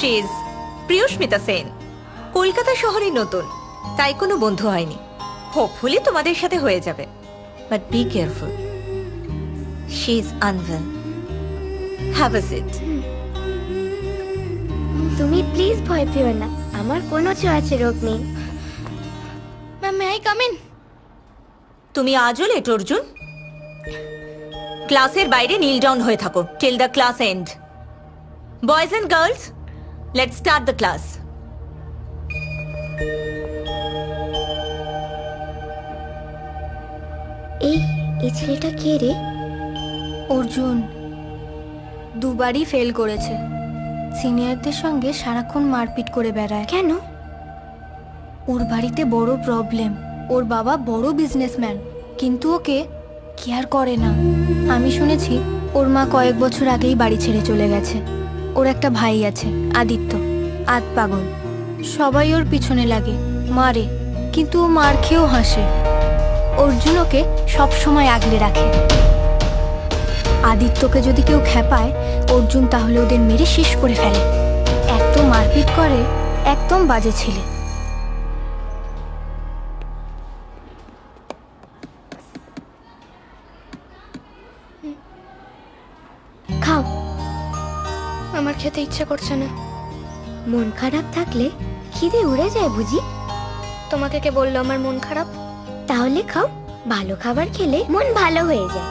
She is Priyasmita Sen Kolkata শহরে নতুন তাই কোনো বন্ধু হয়নি। হোপফুলি তোমাদের সাথে হয়ে যাবে। But be careful she is unwell have a seat তুমি প্লিজ ভয় পেও না আমার কোনো ছোঁয়াচে রোগ নেই। Ma'am may I come in তুমি আজও লেট অর্জুন? ক্লাসের বাইরে নীল ডাউন হয়ে থাকো till the class end boys and girls let start the class এই এই ছেলেটা কে রে? অর্জুন দুবারই ফেল করেছে। সিনিয়রদের সঙ্গে সারাক্ষণ মারপিট করে বেড়ায়। কেন? ওর বাড়িতে বড় প্রবলেম ওর বাবা বড় বিজনেসম্যান কিন্তু ওকে কেয়ার করে না। আমি শুনেছি ওর মা কয়েক বছর আগেই বাড়ি ছেড়ে চলে গেছে। ওর একটা ভাই আছে, আদিত্য আত পাগল। সবাই ওর পিছনে লাগে, মারে, কিন্তু ও মার খেয়েও হাসে। অর্জুন ওকে সবসময় আগলে রাখে। আদিত্যকে যদি কেউ খেপায়, অর্জুন তাহলে ওদের মেরে শেষ করে ফেলে। এত মারপিট করে, একদম বাজে ছেলে। আমার খেতে ইচ্ছে করছে না। মন খারাপ থাকলে খিদে উড়ে যায় বুঝি? তোমাকে কে বলল আমার মন খারাপ? তাহলে খাও, ভালো খাবার খেলে মন ভালো হয়ে যায়।